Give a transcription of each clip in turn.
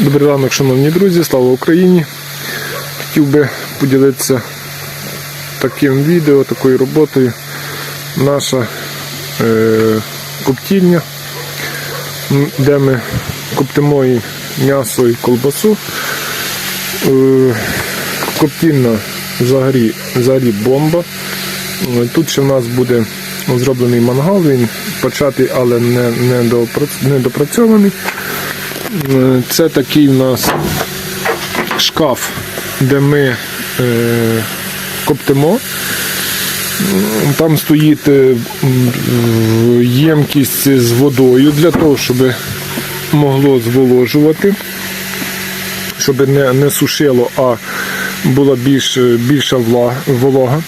Добрий ранок, шановні друзі, слава Україні! Хотів би поділитися таким відео, такою роботою. Наша е, коптільня, де ми коптимо і м'ясо і колбасу. Е, коптільна взагалі, взагалі бомба. Е, Тут ще в нас буде зроблений мангал, він початий, але не, не, не допрацьований. Це такий у нас шкаф, де ми е, коптимо. Там стоїть е, ємкість з водою для того, щоб могло зволожувати, щоб не, не сушило, а була більш, більша волога.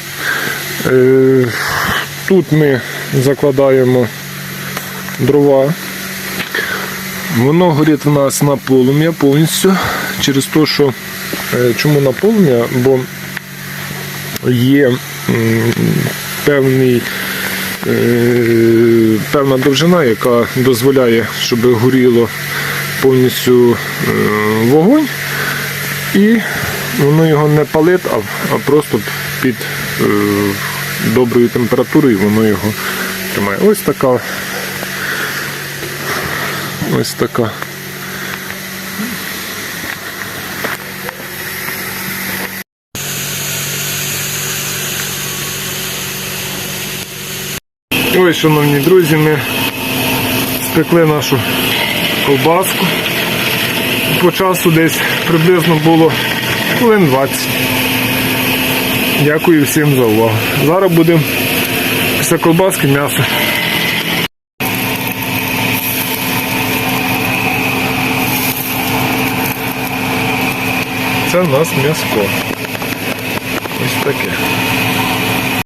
Е, Тут ми закладаємо дрова. Воно горить в нас на полум'я повністю. Через те, що е, чому на полум'я, бо є певний, е, певна довжина, яка дозволяє, щоб горіло повністю е, вогонь, і воно його не палить, а, просто під доброю температурою воно його тримає. Ось така Ось така. Ось, шановні друзі, ми спекли нашу ковбаску. По часу десь приблизно було хвилин 20. Дякую всім за увагу. Зараз будемо після ковбаски м'ясо. Це в нас м'яско. Ось таке.